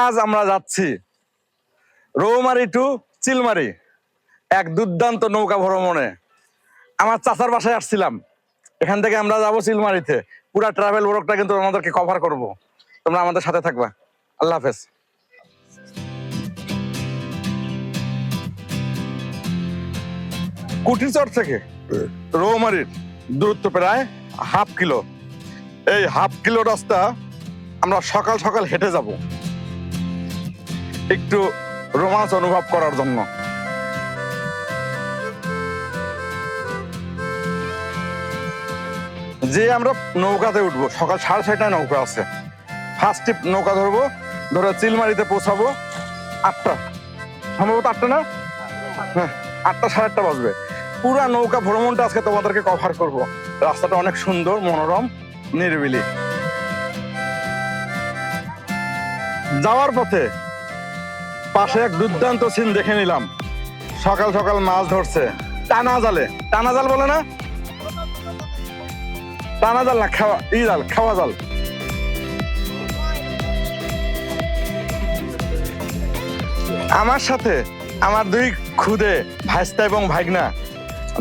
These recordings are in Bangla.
আজ আমরা যাচ্ছি রৌমারি টু চিলমারি, এক দুর্দান্ত নৌকা ভ্রমণে। আমার চাচার বাসায় আসছিলাম। এখান থেকে আমরা যাব চিলমারিতে। পুরা ট্রাভেল ব্লগটা কিন্তু আমাদেরকে কভার করব। তোমরা আমাদের সাথে থাকবা। আল্লাহ হাফেজ। কুটিচর থেকে রৌমারির দূরত্ব প্রায় হাফ কিলো। এই হাফ কিলো রাস্তা আমরা সকাল সকাল হেঁটে যাব। একটু রোমাঞ্চ অনুভব করার জন্য। যে আমরা নৌকাতে উঠবো, সকাল সাড়ে ছয়টায় নৌকা আছে। ফার্স্ট নৌকা ধরবো, ধরে চিলমারিতে পৌঁছাবো আটটা। সম্ভবত আটটা না? হ্যাঁ আটটা সাড়ে আটটা বাজবে। পুরা নৌকা ভ্রমণটা আজকে তোমাদেরকে কভার করব। রাস্তাটা অনেক সুন্দর, মনোরম, নিরিবিলি। যাওয়ার পথে পাশে এক দুর্দান্ত সিন দেখে নিলাম। সকাল সকাল মাছ ধরছে। টানা জালে। টানা জাল বলে না? টানা জাল না, খাওয়া ই জাল, খাওয়া জাল। আমার সাথে আমার দুই খুদে ভাইস্তা এবং ভাইগনা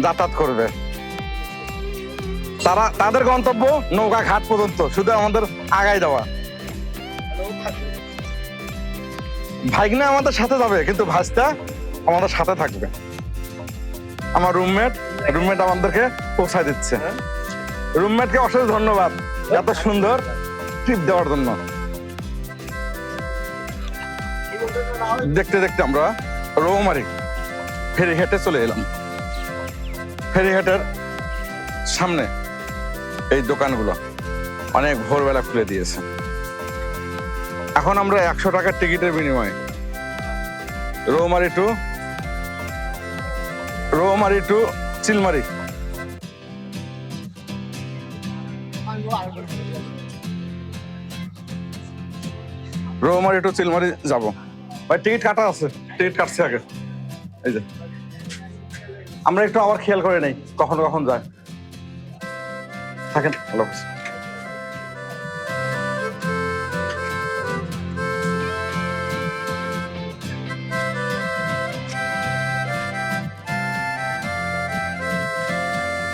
যাতায়াত করবে। তারা তাদের গন্তব্য নৌকা ঘাট পর্যন্ত। শুধু আমাদের আগাই দেওয়া ভাইগনা আমাদের সাথে যাবে, কিন্তু ভাইস্তা আমাদের সাথে থাকবে। আমার রুমমেট রুমমেট আমাদেরকে পৌঁছায় দিচ্ছে। রুমমেটকে অশেষ ধন্যবাদ, এত সুন্দর টিপ দেওয়ার জন্য। দেখতে দেখতে আমরা রৌমারি ফেরিঘাটে চলে এলাম। ফেরিঘাটের সামনে এই দোকানগুলো অনেক ভোরবেলা খুলে দিয়েছে। এখন আমরা একশো টাকার টিকিটের বিনিময়ে Roumari to Roumari to Chilmari. Roumari to Chilmari যাব। ভাই, টিকিট কাটা আছে, টিকিট কাটছে আগে। এই যে। আমরা একটু আবার খেয়াল করে নেই, কখন কখন যায়। থাকেন ভালো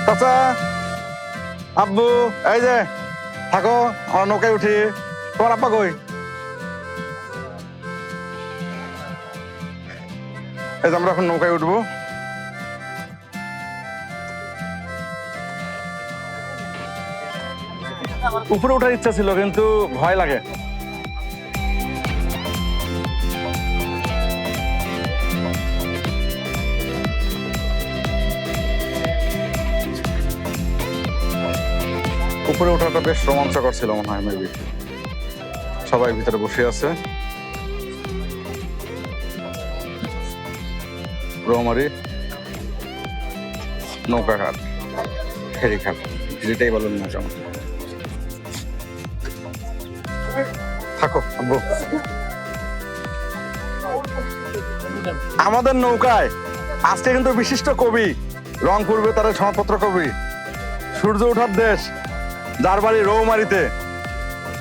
চাচা, আব্বু, এই যে, থাকো আমার নৌকায় উঠি তোমার আব্বা কই এই যে আমরা এখন নৌকায় উঠবো। উপরে ওঠার ইচ্ছা ছিল, কিন্তু ভয় লাগে। উপরে ওঠাটা বেশ রোমাঞ্চকর ছিল মনে হয় মেবি সবাই ভিতরে বসে আছে। রৌমারি নৌকাঘাট, ফেরিঘাট, যেটাই বলুন থাকো আমাদের নৌকায়, আজকে কিন্তু বিশিষ্ট কবি, রংপুর বেতারের সমাজপত্র কবি, সূর্য ওঠার দেশ। যার বাড়ি রৌমারিতে।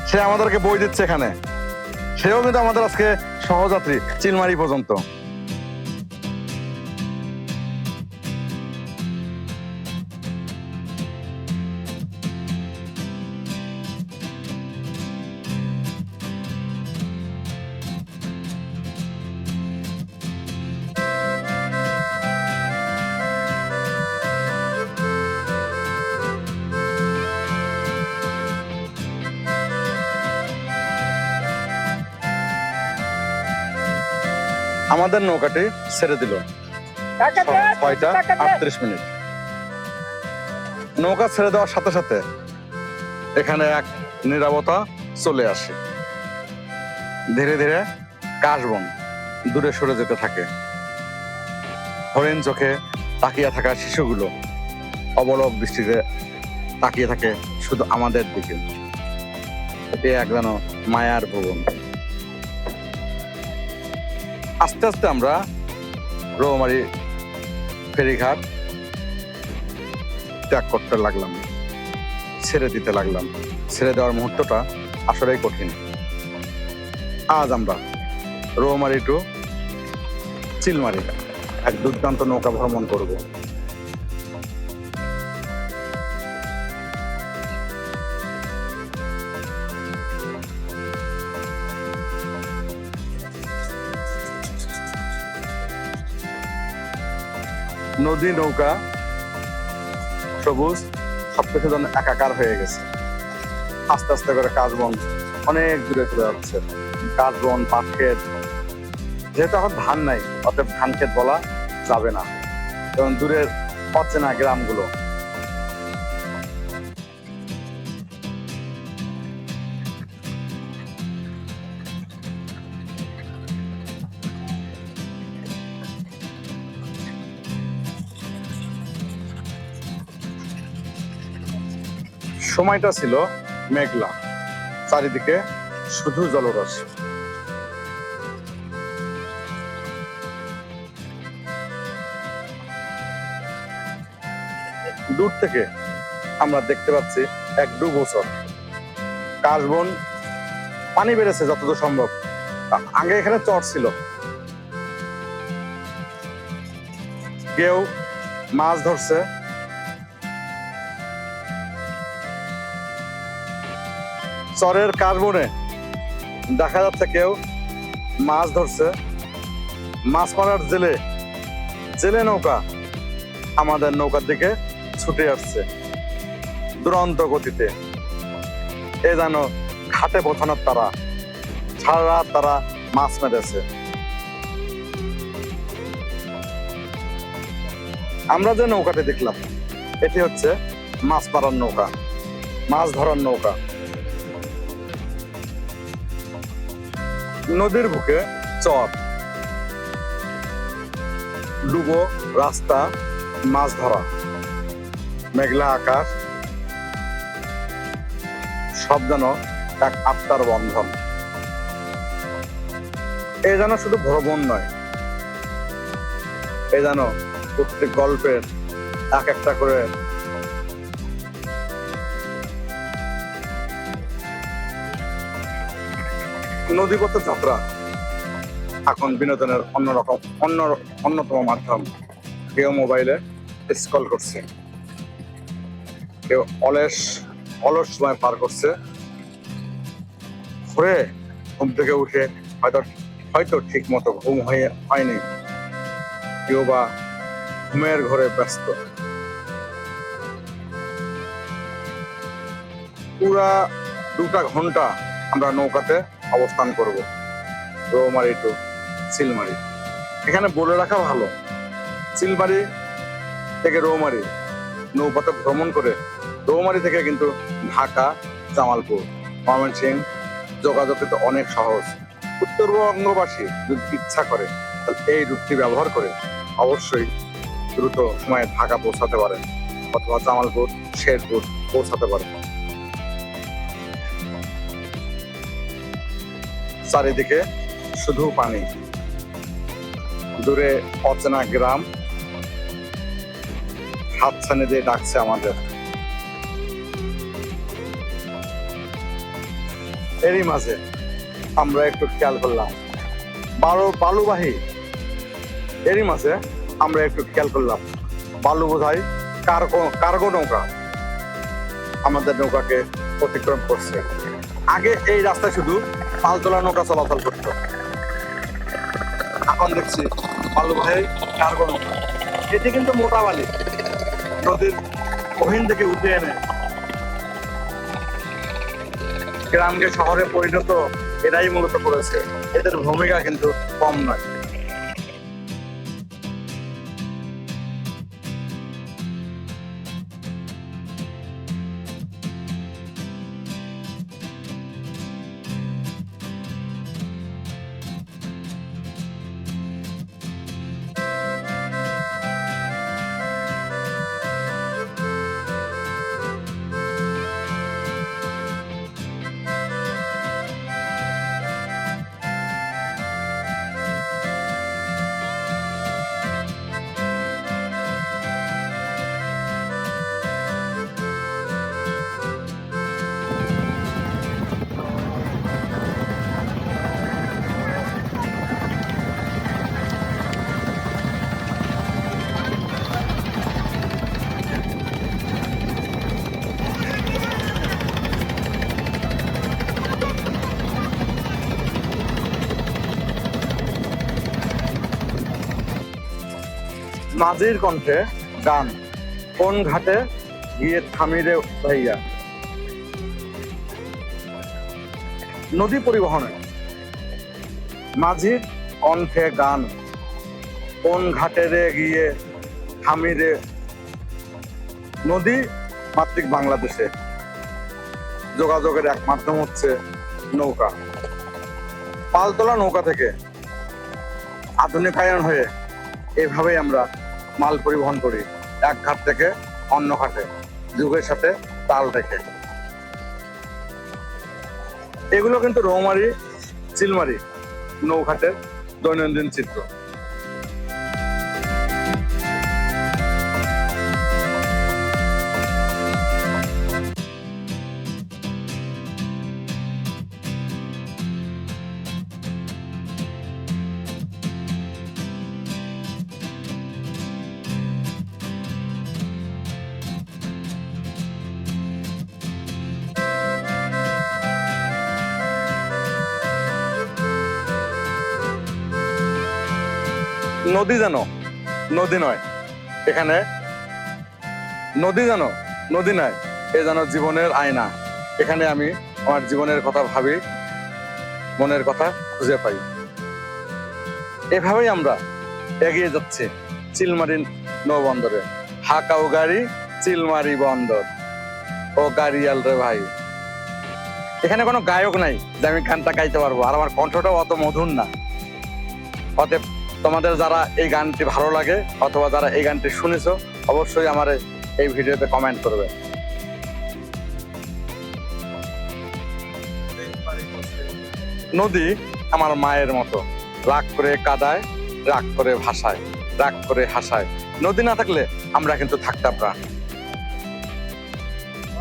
সে আমাদেরকে বই দিচ্ছে এখানে। সেও কিন্তু আমাদের আজকে সহযাত্রী, চিলমারি পর্যন্ত। আমাদের নৌকাটি ছেড়ে দিল। ছয়টা আটত্রিশ মিনিট। নৌকা ছেড়ে দেওয়ার সাথে সাথে এখানে এক নিরাপত্তা চলে আসে। ধীরে ধীরে কাশবন দূরে সরে যেতে থাকে। হরিণ চোখে তাকিয়ে থাকা শিশুগুলো অবলব দৃষ্টিতে তাকিয়ে থাকে শুধু আমাদের দিকে। এটি এক যেন মায়ার ভুবন। আস্তে আস্তে আমরা রোমারি ফেরিঘাট ত্যাগ করতে লাগলাম, ছেড়ে দিতে লাগলাম। ছেড়ে দেওয়ার মুহূর্তটা আসলেই কঠিন। আজ আমরা রোমারি টু চিলমারি, এক দুর্দান্ত নৌকা ভ্রমণ করব। নদী, নৌকা, সবুজ, সবকিছু যেন একাকার হয়ে গেছে। আস্তে আস্তে করে কাজ অনেক দূরে চলে যাচ্ছে। কাজ বন, পাট ক্ষেত, যেহেতু এখন ধান নাই, অতএব ধান ক্ষেত বলা যাবে না। কারণ দূরের অচেনা গ্রামগুলো। সময়টা ছিল মেঘলা, চারিদিকে শুধু জলরস দূর থেকে আমরা দেখতে পাচ্ছি এক দু বছর কাশবন পানি বেড়েছে যতদূর সম্ভব। আগে এখানে চর ছিল। কেউ মাছ ধরছে চরের কার্বনে দেখা যাচ্ছে কেউ মাছ ধরছে। মাছ মারার জেলে জেলে নৌকা আমাদের নৌকার দিকে ছুটে আসছে দুরন্ত গতিতে। এ যেন ঘাটে পৌঁছানোর তারা, সারা তারা মাছ মেরেছে। আমরা যে নৌকাটি দেখলাম, এটি হচ্ছে মাছ মারার নৌকা, মাছ ধরার নৌকা। নদীর বুকে চর। ডুবো রাস্তা, মাছ ধরা, মেঘলা আকাশ, সব যেন এক আত্মার বন্ধন। এ যেন শুধু ভ্রমণ নয়, এ যেন প্রত্যেক গল্পের এক একটা করে নদীপথের যাত্রা এখন বিনোদনের অন্যরকম অন্য, অন্যতম মাধ্যম। কেউ মোবাইলে স্কল করছে। কেউ অলস অলস সময় পার করছে। হয়ে ঘুম থেকে উঠে হয়তো হয়তো ঠিক মতো ঘুম হয়ে, হয়নি। কেউ বা ঘুমের ঘরে ব্যস্ত। পুরা দুটা ঘণ্টা আমরা নৌকাতে অবস্থান করব। রৌমারি টু সিলমারি। এখানে বলে রাখা ভালো। সিলমারি থেকে রৌমারি নৌপথে ভ্রমণ করে রৌমারি থেকে কিন্তু ঢাকা, জামালপুর, ময়মনসিংহ যোগাযোগ কিন্তু অনেক সহজ। উত্তরবঙ্গবাসী যদি ইচ্ছা করে, তাহলে এই রুটটি ব্যবহার করে অবশ্যই দ্রুত সময়ে ঢাকা পৌঁছাতে পারেন অথবা জামালপুর, শেরপুর পৌঁছাতে পারেন। চারিদিকে শুধু পানি। দূরে অচেনা গ্রাম। হাত হাতছানি দিয়ে ডাকছে আমাদের। এরই মাঝে আমরা একটু খেয়াল করলাম। বারো বালুবাহী। এরই মাঝে আমরা একটু খেয়াল করলাম। বালু বোধহয় কার্গো কার্গো নৌকা আমাদের নৌকাকে অতিক্রম করছে। আগে এই রাস্তায় শুধু পালতোলা নৌকা চলাচল করতো। এখন দেখছি বালুবাহী কার্গো নৌকা। এটি কিন্তু মোটা বালি। নদীর কহিন থেকে উঠে এনে গ্রামকে শহরে পরিণত এরাই মূলত করেছে। এদের ভূমিকা কিন্তু কম নয়। মাঝির কণ্ঠে গান। কোন ঘাটে গিয়ে থামিরে ভাইয়া? নদী পরিবহনে। মাঝির কণ্ঠে গান। কোন ঘাটে রে গিয়ে থামিরে নদী মাতৃক বাংলাদেশে। যোগাযোগের এক মাধ্যম হচ্ছে নৌকা। পালতোলা নৌকা থেকে আধুনিকায়ন হয়ে এভাবেই আমরা মাল পরিবহন করি। এক ঘাট থেকে অন্য ঘাটে। যুগের সাথে তাল রেখে। এগুলো কিন্তু রৌমারি, চিলমারি নৌঘাটের দৈনন্দিন চিত্র। নদী যেন নদী নয়। এখানে নদী যেন নদী নয় এ যেন জীবনের আয়না। এখানে আমি আমার জীবনের কথা ভাবি, মনের কথা খুঁজে পাই। এভাবেই আমরা এগিয়ে যাচ্ছি চিলমারি নৌবন্দরে। হাকাও গাড়ি, চিলমারি বন্দর। ও গাড়িয়াল রে ভাই। এখানে কোনো গায়ক নাই যে আমি গানটা গাইতে পারব। আর আমার কণ্ঠটাও অত মধুর না। অতএব তোমাদের যারা এই গানটি ভালো লাগে অথবা যারা এই গানটি শুনেছো, অবশ্যই আমার এই ভিডিওতে কমেন্ট করবে। নদী আমার মায়ের মতো, রাগ করে কাদায়, রাগ করে ভাষায় রাগ করে হাসায়। নদী না থাকলে আমরা কিন্তু থাকতাম না।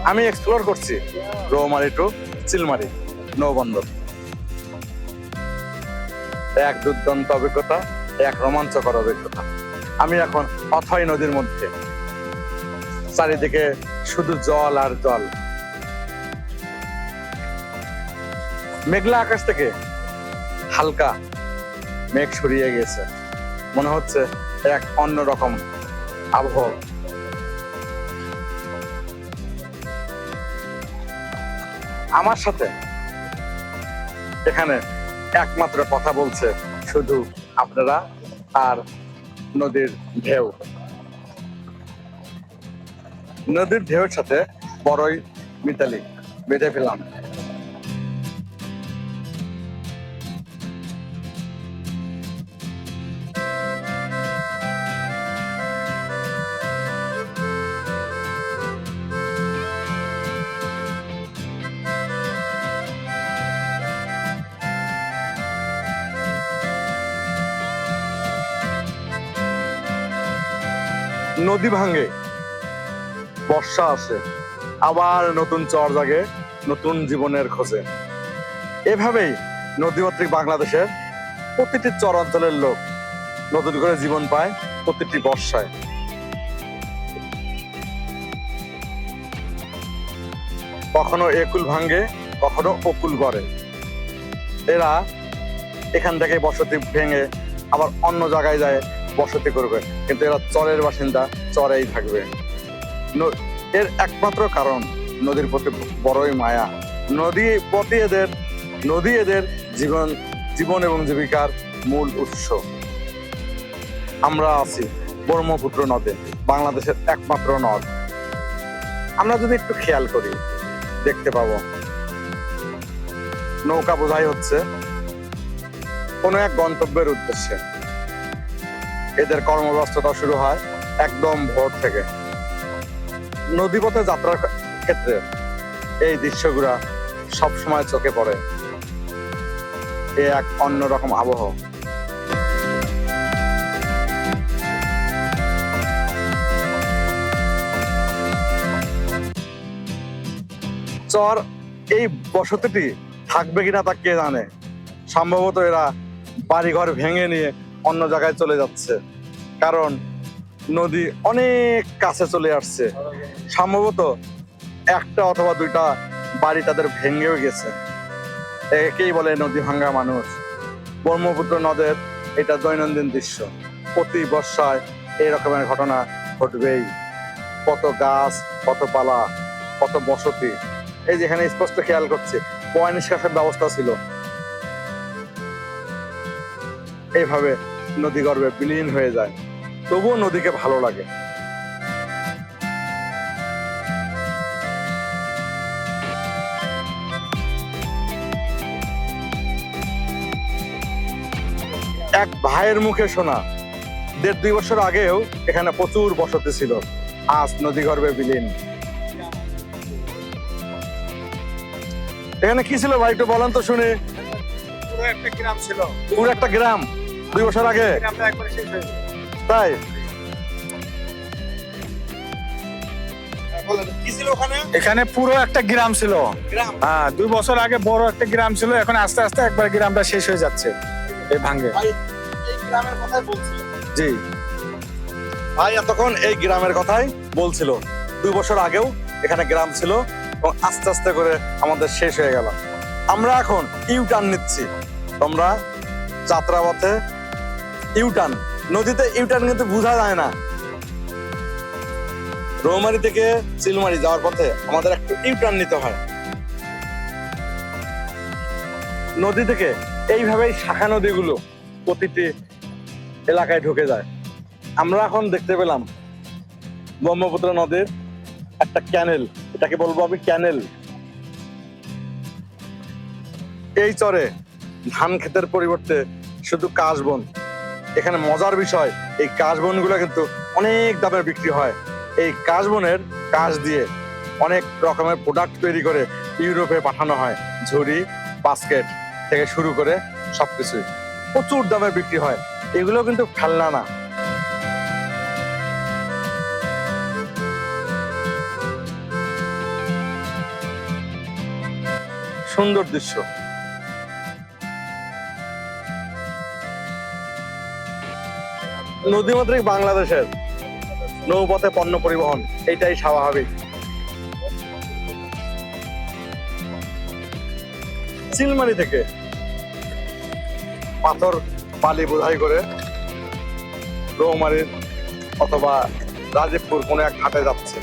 আমি এক্সপ্লোর করছি, রৌমারি টু চিলমারি, নৌবন্দর। এক দুর্দান্ত অভিজ্ঞতা এক রোমাঞ্চকর অভিজ্ঞতা। আমি এখন অথয় নদীর মধ্যে। চারিদিকে শুধু জল আর জল। মেঘলা আকাশ থেকে হালকা মেঘ সরিয়ে গেছে মনে হচ্ছে এক অন্যরকম আবহাওয়া। আমার সাথে এখানে একমাত্র কথা বলছে শুধু আপনারা আর নদীর ঢেউ। নদীর ঢেউর সাথে বড়ই মিতালি বেঁধে ফেলাম নদী ভাঙে। বর্ষা আসে, আবার নতুন চর জাগে, নতুন জীবনের খোঁজে। এভাবেই নদীমাতৃক বাংলাদেশের প্রতিটি চর অঞ্চলের লোক নতুন করে জীবন পায় প্রতিটি বর্ষায়। কখনো একুল ভাঙ্গে কখনো অকুল গড়ে। এরা এখান থেকে বসতি ভেঙে আবার অন্য জায়গায় যায় বসতি করবে, কিন্তু এরা চরের বাসিন্দা, চরেই থাকবে। এর একমাত্র কারণ নদীর প্রতি বড়ই মায়া। নদী প্রতি এদের নদী এদের জীবন জীবন এবং জীবিকার মূল উৎস। আমরা আছি ব্রহ্মপুত্র নদে, বাংলাদেশের একমাত্র নদ। আমরা যদি একটু খেয়াল করি, দেখতে পাবো। নৌকা বোঝাই হচ্ছে কোনো এক গন্তব্যের উদ্দেশ্যে। এদের কর্মব্যস্ততা শুরু হয় একদম ভোর থেকে। নদীপথে যাত্রার ক্ষেত্রে এই দৃশ্যগুলা সবসময় চোখে পড়ে। এ এক অন্যরকম আবহ। চর এই বসতিটি থাকবে কিনা তা কে জানে? সম্ভবত এরা বাড়িঘর ভেঙে নিয়ে অন্য জায়গায় চলে যাচ্ছে। কারণ নদী অনেক কাছে চলে আসছে। সম্ভবত একটা অথবা দুইটা বাড়ি তাদের ভেঙেও গেছে। একেই বলে নদী ভাঙ্গা মানুষ। ব্রহ্মপুত্র নদের এটা দৈনন্দিন দৃশ্য। প্রতি বর্ষায় এই রকমের ঘটনা ঘটবেই। কত গাছ, কত পালা, কত বসতি। এই যেখানে স্পষ্ট খেয়াল করছে পয় নিষ্কাশন ব্যবস্থা ছিল। এইভাবে নদী গর্ভে বিলীন হয়ে যায়। তবুও নদীকে ভালো লাগে। এক ভাইয়ের মুখে শোনা দেড় দুই বছর আগেও এখানে প্রচুর বসতি ছিল। আজ নদী গর্ভে বিলীন। এখানে কি ছিল ভাই একটু বলেন তো শুনে। পুরো একটা গ্রাম ছিল। পুরো একটা গ্রাম। দুই বছর আগে। হয়ে। তাই? ওখানে? এখানে পুরো একটা গ্রাম ছিল। হ্যাঁ দুই বছর আগে বড় একটা গ্রাম ছিল এখন আস্তে আস্তে একবার গ্রামটা শেষ হয়ে যাচ্ছে এই ভাঙ্গে গ্রামের কথাই বলছিল জি। ভাই এতক্ষণ এই গ্রামের কথাই বলছিল। দুই বছর আগেও এখানে গ্রাম ছিল এবং আস্তে আস্তে করে আমাদের শেষ হয়ে গেল। আমরা এখন ইউ টার্ন নিচ্ছি। তোমরা যাত্রাপথে ইউ টার্ন নদীতে ইউ টার্ন কিন্তু বোঝা যায় না। রৌমারি থেকে চিলমারি যাওয়ার পথে আমাদের একটু ইউ টার্ন নিতে হয়। নদী থেকে এইভাবেই শাখা নদীগুলো প্রতিটি এলাকায় ঢুকে যায়। আমরা এখন দেখতে পেলাম ব্রহ্মপুত্র নদীর একটা ক্যানেল এটাকে বলব আমি ক্যানেল এই চরে ধান ক্ষেতের পরিবর্তে শুধু কাশবন এখানে মজার বিষয়, এই কাশবনগুলো কিন্তু অনেক দামে বিক্রি হয়। এই কাশবনের কাশ দিয়ে অনেক রকমের প্রোডাক্ট তৈরি করে ইউরোপে পাঠানো হয়। ঝুড়ি বাস্কেট থেকে শুরু করে সবকিছুই। প্রচুর দামে বিক্রি হয়। এগুলো কিন্তু খেলনা না। সুন্দর দৃশ্য। নদীমাতৃক বাংলাদেশের নৌপথে পণ্য পরিবহন, এটাই স্বাভাবিক। চিলমারি থেকে পাথর বালি বোঝাই করে রৌমারির অথবা রাজীবপুর কোনো এক ঘাটে যাচ্ছে।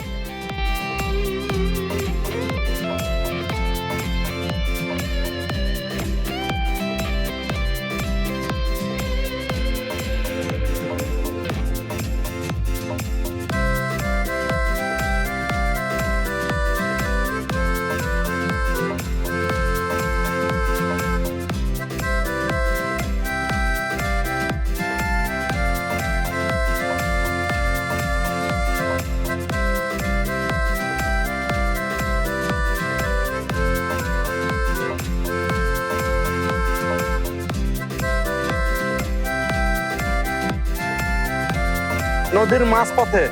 নদীর মাঝ পথে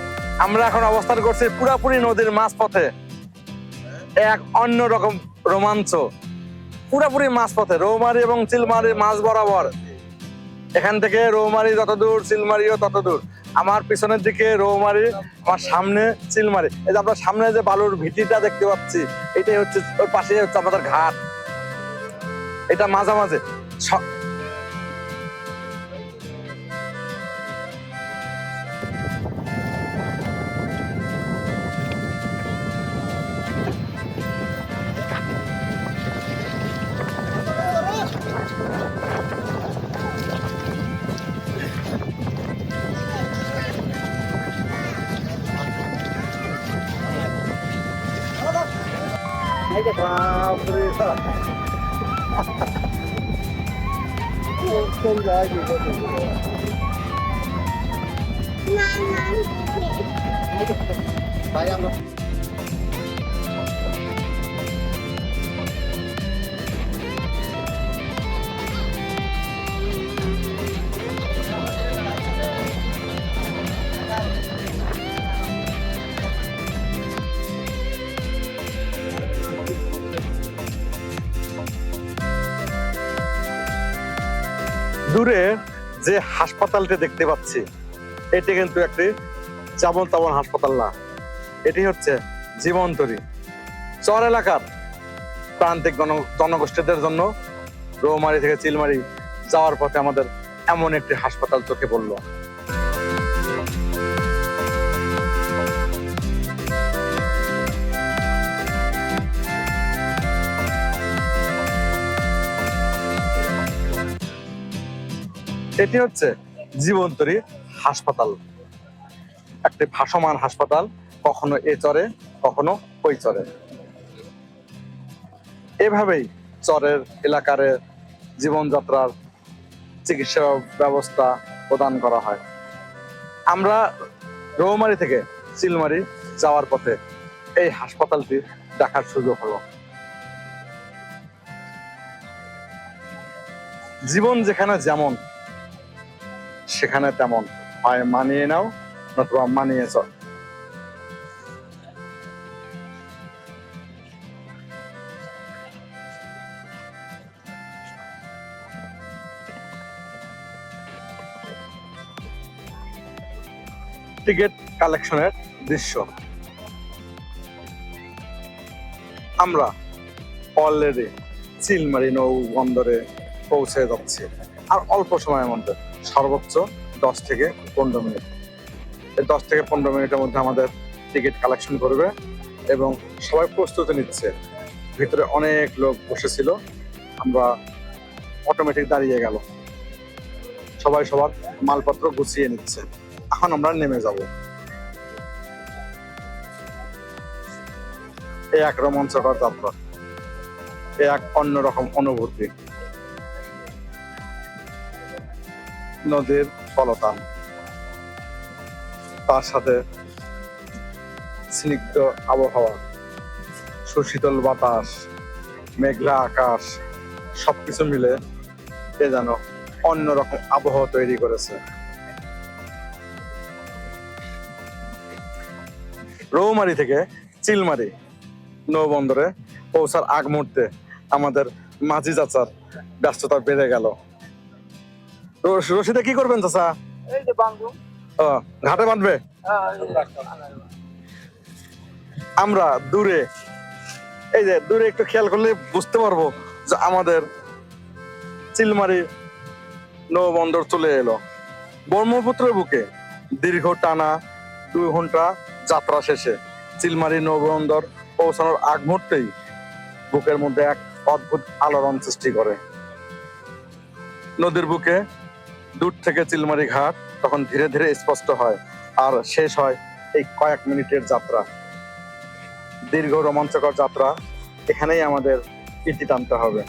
আমরা এখন অবস্থান করছি পুরাপুরি নদীর মাঝ পথে এক অন্য রকম রোমাঞ্চ। পুরাপুরি মাঝ পথে রৌমারি এবং চিলমারি মাঝ বরাবর। এখান থেকে রৌমারি যত দূর, চিলমারিও তত দূর। আমার পিছনের দিকে রৌমারি, আমার সামনে চিলমারি। এই যে আমরা সামনে যে বালুর ভিটিটা দেখতে পাচ্ছি, এটাই হচ্ছে, ওর পাশে হচ্ছে আমাদের ঘাট। এটা মাঝামাঝি। দূরে যে হাসপাতালটি দেখতে পাচ্ছি, এটি কিন্তু একটি যেমন তেমন হাসপাতাল না। এটি হচ্ছে জীবন্তরী। চর এলাকার প্রান্তিক গণ জনগোষ্ঠীদের জন্য রৌমারি থেকে চিলমারি যাওয়ার পথে আমাদের এমন একটি হাসপাতাল চোখে পড়ল। এটি হচ্ছে জীবন্তরী হাসপাতাল। একটি ভাসমান হাসপাতাল, কখনো এ চরে, কখনো ওই চরে। এভাবেই চরের এলাকার জীবনযাত্রার চিকিৎসা ব্যবস্থা প্রদান করা হয়। আমরা রৌমারি থেকে চিলমারি যাওয়ার পথে এই হাসপাতালটি দেখার সুযোগ হলো। জীবন যেখানে যেমন সেখানে তেমন হয় মানিয়ে নাও, নতুবা মানিয়ে চল। টিকিট কালেকশনের দৃশ্য। আমরা অলরেডি চিলমারি নৌ বন্দরে পৌঁছে যাচ্ছি, আর অল্প সময়ের মধ্যে। সর্বোচ্চ দশ থেকে পনেরো মিনিট। এই দশ থেকে পনেরো মিনিটের মধ্যে আমাদের টিকিট কালেকশন করবে এবং সবাই প্রস্তুতি নিচ্ছে। ভিতরে অনেক লোক বসেছিল। আমরা অটোমেটিক দাঁড়িয়ে গেল। সবাই সবার মালপত্র গুছিয়ে নিচ্ছে। এখন আমরা নেমে যাব। এই এক রোমাঞ্চকর যাত্রা। এই এক অন্যরকম অনুভূতি। নদীর ফলতান তার সাথে স্নিগ্ধ আবহাওয়া সুশীতল বাতাস, মেঘলা আকাশ, সবকিছু মিলে এ যেন অন্যরকম আবহাওয়া তৈরি করেছে। রৌমারি থেকে চিলমারি নৌবন্দরে পৌঁছার আগ মুহূর্তে আমাদের মাঝি চাচার ব্যস্ততা বেড়ে গেল। রশিদে কি করবেন চাচা? এই যে বাংলু ও, ঘাটে বাঁধবে? আমরা দূরে এই যে দূরে একটু খেয়াল করলে বুঝতে পারব যে আমাদের চিলমারি নৌবন্দর চলে এলো। ব্রহ্মপুত্রের বুকে দীর্ঘ টানা দুই ঘণ্টা যাত্রা শেষে চিলমারি নৌবন্দর পৌঁছানোর আগ মুহূর্তেই বুকের মধ্যে এক অদ্ভুত আলোড়ন সৃষ্টি করে। নদীর বুকে দূর থেকে চিলমারি ঘাট, তখন ধীরে ধীরে স্পষ্ট হয় আর শেষ হয় এই কয়েক মিনিটের যাত্রা। দীর্ঘ রোমাঞ্চকর যাত্রা, এখানেই আমাদের ইতি টানতে হবে।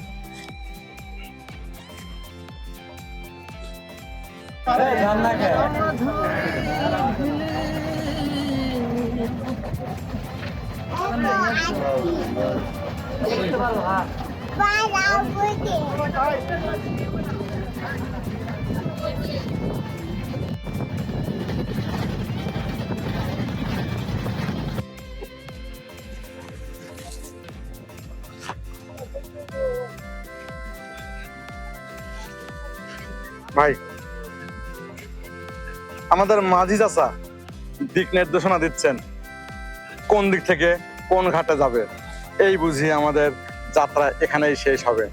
ভাই, আমাদের মাঝি চাচা দিক নির্দেশনা দিচ্ছেন। কোন দিক থেকে কোন ঘাটে যাবে, এই বুঝি আমাদের যাত্রা এখানেই শেষ হবে।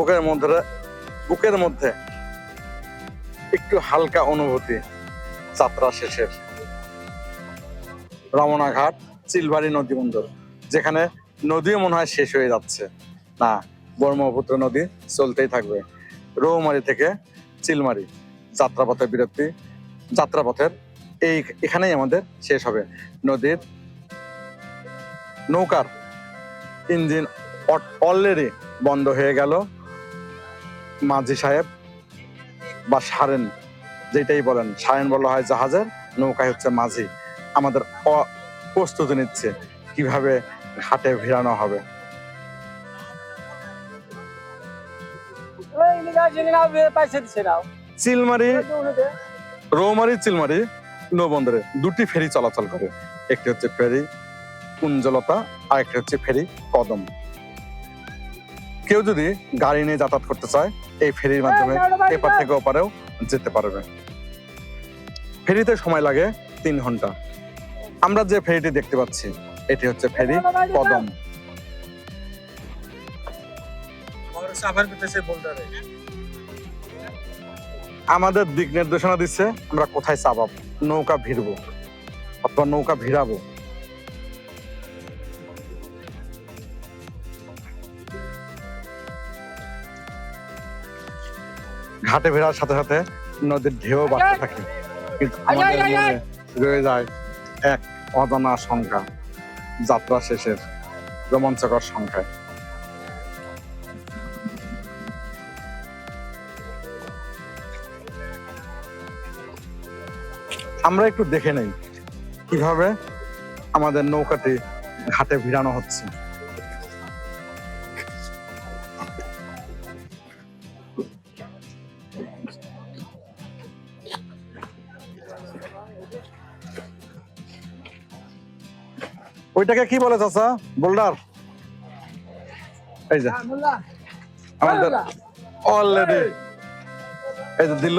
বুকের মধ্যে বুকের মধ্যে একটু হালকা অনুভূতি, যাত্রা শেষের। রমনাঘাট, চিলবাড়ি নদী বন্দর, যেখানে নদীও মনে হয় শেষ হয়ে যাচ্ছে। না, ব্রহ্মপুত্র নদী চলতেই থাকবে। রৌমারি থেকে চিলমারি, যাত্রাপথের বিরতি, যাত্রাপথের এই, এখানেই আমাদের শেষ হবে। নদীর নৌকার ইঞ্জিন অলরেডি বন্ধ হয়ে গেল। মাঝি সাহেব বা সারেন যেটাই বলেন সারেন বলা হয় জাহাজের নৌকায় হচ্ছে মাঝি। আমাদের প্রস্তুতি নিচ্ছে কীভাবে ঘাটে ভিড়ানো হবে। চিলমারি রৌমারি চিলমারি নৌবন্দরে দুটি ফেরি চলাচল করে। একটি হচ্ছে ফেরি কুঞ্জলতা আর একটি হচ্ছে ফেরি কদম। কেউ যদি গাড়ি নিয়ে যাতায়াত করতে চায় এই ফেরির মাধ্যমে এপার থেকে ওপারেও যেতে পারবে। ফেরিতে সময় লাগে তিন ঘণ্টা। আমরা যে ফেরিটি দেখতে পাচ্ছি এটি হচ্ছে ফেরি কদম করতেছে বোল্ডারে আমাদের দিক নির্দেশনা দিচ্ছে আমরা কোথায় চাপাবো? নৌকা ভিড়বো। অথবা নৌকা ভিড়াবো। ঘাটে ফেরার সাথে সাথে নদীর ঢেউ বাড়তে থাকে। কিন্তু আমাদের মনে রয়ে যায় এক অজানা সংখ্যা যাত্রা শেষের রোমাঞ্চকর সংখ্যায় আমরা একটু দেখে নেই কীভাবে আমাদের নৌকাটি ঘাটে ভিড়ানো হচ্ছে। ওইটাকে কি বলে চাচা? বোল্ডার? এই যে। আমাদের অলরেডি এই। যে দিল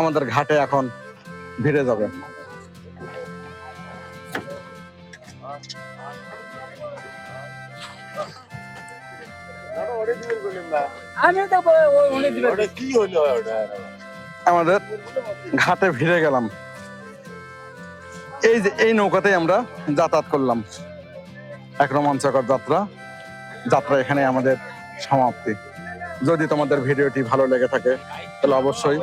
আমাদের ঘাটে এখন ভিড়ে যাবে। আমাদের ঘাটে ভিড়ে গেলাম। এই যে এই নৌকাতেই আমরা যাতায়াত করলাম। এক রোমাঞ্চকর যাত্রা। যাত্রা এখানে আমাদের সমাপ্তি। যদি তোমাদের ভিডিওটি ভালো লেগে থাকে তাহলে অবশ্যই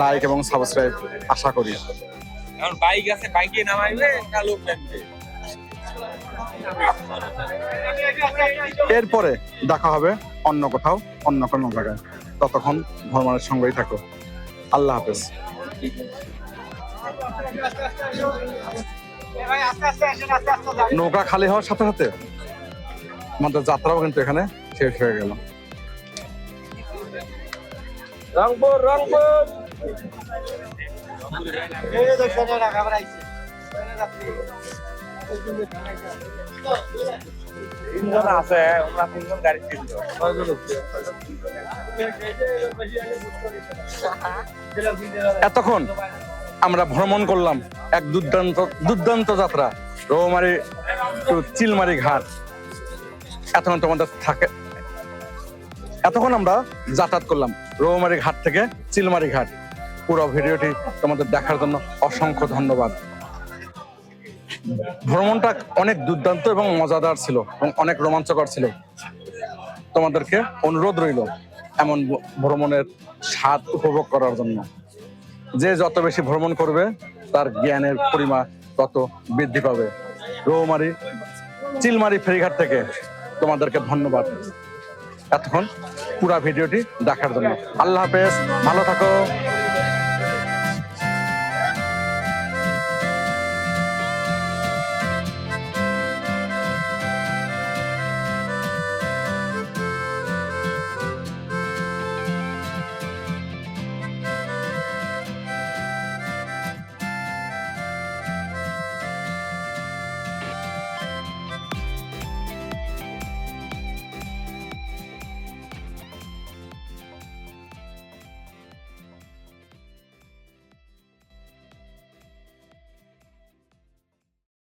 লাইক এবং সাবস্ক্রাইব আশা করি। এখন বাইক আছে বাইকে নামাইলে লোক এরপরে দেখা হবে অন্য কোথাও অন্য কোনো জায়গায়। ততক্ষণ ভ্রমণের সঙ্গেই থাকো। আল্লাহ হাফেজ। নৌকা খালি হওয়ার সাথে সাথে আমাদের যাত্রাও কিন্তু এখানে শেষ হয়ে গেল রংপুর রংপুর এই যে দেখছেন, এরা ঘাবড়াইছে। তিনজন আছে ওরা তিনজন গাড়ি তিনজন এতক্ষণ আমরা ভ্রমণ করলাম এক দুর্দান্ত দুর্দান্ত যাত্রা। রৌমারি চিলমারি ঘাট। এতক্ষণ তোমাদের থাকে এতক্ষণ আমরা যাতায়াত করলাম রৌমারি ঘাট থেকে চিলমারি ঘাট। পুরো ভিডিওটি তোমাদের দেখার জন্য অসংখ্য ধন্যবাদ। ভ্রমণটা অনেক দুর্দান্ত এবং মজাদার ছিল এবং অনেক রোমাঞ্চকর ছিল। তোমাদেরকে অনুরোধ রইল এমন ভ্রমণের স্বাদ উপভোগ করার জন্য। যে যত বেশি ভ্রমণ করবে, তার জ্ঞানের পরিমাণ তত বৃদ্ধি পাবে। রৌমারি, চিলমারি ফেরিঘাট থেকে তোমাদেরকে ধন্যবাদ। এতক্ষণ পুরা ভিডিওটি দেখার জন্য। আল্লাহ হাফেজ, ভালো থাকো।